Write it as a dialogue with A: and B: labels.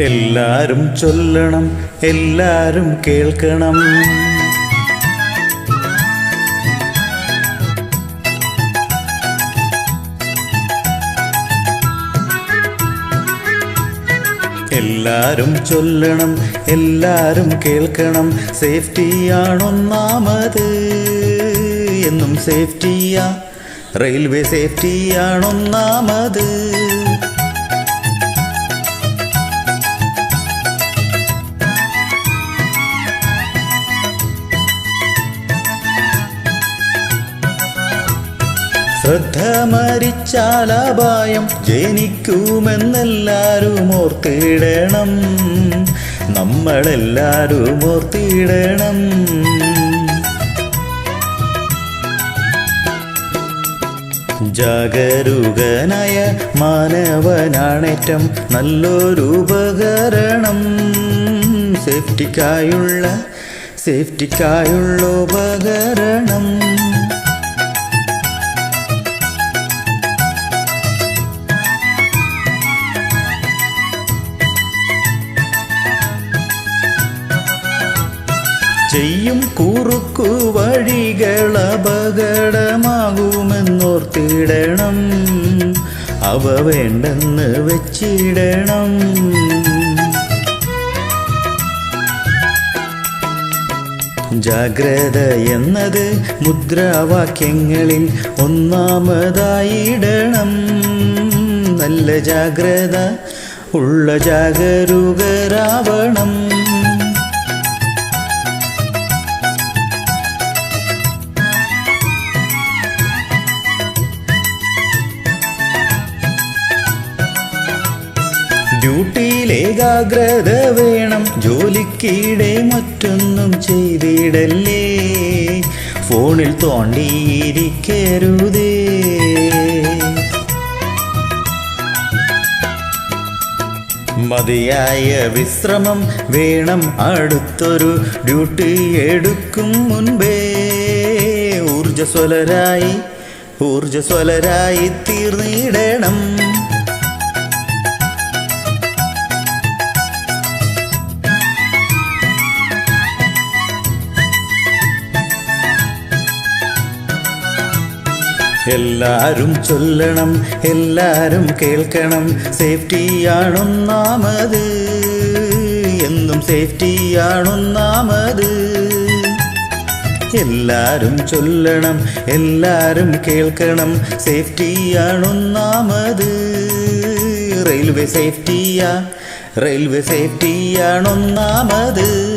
A: എല്ലാരും ചൊല്ലണം എല്ലാരും കേൾക്കണം. എല്ലാരും ചൊല്ലണം എല്ലാരും കേൾക്കണം. സേഫ്റ്റിയാണൊന്നാമത്. എന്നും സേഫ്റ്റിയാ. റെയിൽവേ സേഫ്റ്റിയാണൊന്നാമത്. ശ്രദ്ധ മരിച്ചാലപായം ജനിക്കുമെന്നെല്ലാരും ഓർത്തിടണം. നമ്മളെല്ലാരും ഓർത്തിടണം. ജാഗരൂകനായ മാനവനാണേറ്റം നല്ലൊരു ഉപകരണം. സേഫ്റ്റിക്കായുള്ള സേഫ്റ്റിക്കായുള്ള ഉപകരണം. ചെയ്യും കുറുക്കു വഴികൾ അപകടമാകുമെന്നോർത്തിടണം. അവ വേണ്ടെന്ന് വെച്ചിടണം. ജാഗ്രത എന്നത് മുദ്രാവാക്യങ്ങളിൽ ഒന്നാമതായിടണം. നല്ല ജാഗ്രത ഉള്ള ജാഗരൂകരാവണം. ഡ്യൂട്ടിയിൽ ഏകാഗ്രത വേണം. ജോലിക്കിടെ മറ്റൊന്നും ചെയ്തിടല്ലേ. ഫോണിൽ തോണ്ടിയിരിക്കരുതേ മതിയായ വിശ്രമം വേണം. അടുത്തൊരു ഡ്യൂട്ടി എടുക്കും മുൻപേ. ഊർജസ്വലരായി ഊർജസ്വലരായി തീർന്നിടണം. എല്ലാരും ചൊല്ലണം എല്ലാരും കേൾക്കണം. സേഫ്റ്റിയാണൊന്നാമത് എന്നും സേഫ്റ്റിയാണൊന്നാമത് എല്ലാരും ചൊല്ലണം എല്ലാരും കേൾക്കണം. സേഫ്റ്റിയാണൊന്നാമത് റെയിൽവേ സേഫ്റ്റിയാ റെയിൽവേ സേഫ്റ്റിയാണൊന്നാമത്